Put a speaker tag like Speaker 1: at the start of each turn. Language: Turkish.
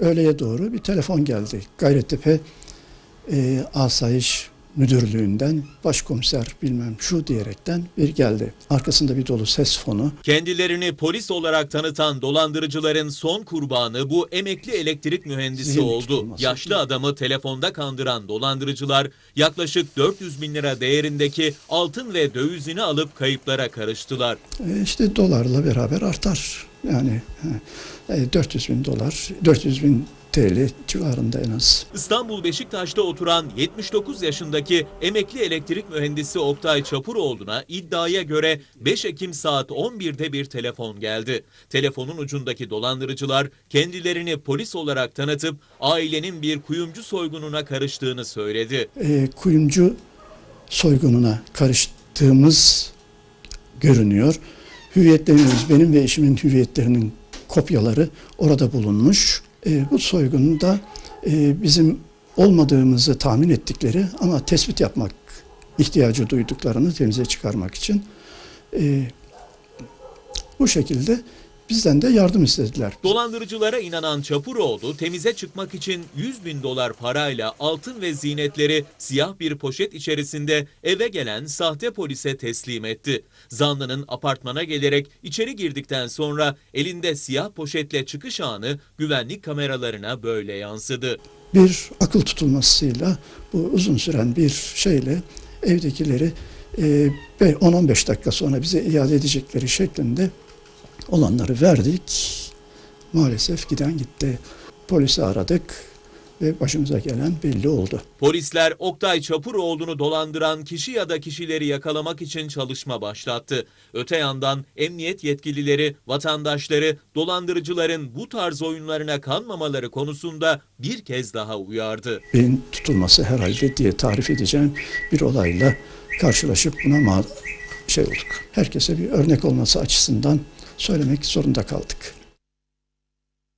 Speaker 1: Öğleye doğru bir telefon geldi. Gayrettepe e, Asayiş Müdürlüğü'nden başkomiser bilmem şu diyerekten bir geldi. Arkasında bir dolu ses fonu.
Speaker 2: Kendilerini polis olarak tanıtan dolandırıcıların son kurbanı bu emekli elektrik mühendisi
Speaker 1: Zihin
Speaker 2: oldu.
Speaker 1: tutulması.
Speaker 2: Yaşlı adamı telefonda kandıran dolandırıcılar yaklaşık 400 bin lira değerindeki altın ve dövizini alıp kayıplara karıştılar.
Speaker 1: E, işte dolarla beraber artar. Yani e, 400 bin dolar, 400 bin TL civarında en az.
Speaker 2: İstanbul Beşiktaş'ta oturan 79 yaşındaki emekli elektrik mühendisi Oktay Çapuroğlu'na iddiaya göre 5 Ekim saat 11'de bir telefon geldi. Telefonun ucundaki dolandırıcılar kendilerini polis olarak tanıtıp ailenin bir kuyumcu soygununa karıştığını söyledi.
Speaker 1: e, kuyumcu soygununa karıştığımız görünüyor. Hüviyetlerimiz, benim ve eşimin hüviyetlerinin kopyaları orada bulunmuş. E, bu soygunda e, bizim olmadığımızı tahmin ettikleri ama tespit yapmak ihtiyacı duyduklarını temize çıkarmak için e, bu şekilde bizden de yardım istediler.
Speaker 2: Dolandırıcılara inanan Çapuroğlu temize çıkmak için 100 bin dolar parayla altın ve zinetleri siyah bir poşet içerisinde eve gelen sahte polise teslim etti. Zanlının apartmana gelerek içeri girdikten sonra elinde siyah poşetle çıkış anı güvenlik kameralarına böyle yansıdı.
Speaker 1: bir akıl tutulmasıyla bu uzun süren bir şeyle evdekileri e, ve 10-15 dakika sonra bize iade edecekleri şeklinde olanları verdik. Maalesef giden gitti. Polisi aradık ve başımıza gelen belli oldu.
Speaker 2: Polisler Oktay Çapuroğlu'nu dolandıran kişi ya da kişileri yakalamak için çalışma başlattı. Öte yandan emniyet yetkilileri vatandaşları dolandırıcıların bu tarz oyunlarına kanmamaları konusunda bir kez daha uyardı.
Speaker 1: Beyin tutulması herhalde diye tarif edeceğim bir olayla karşılaşıp buna şey olduk. Herkese bir örnek olması açısından söylemek zorunda kaldık.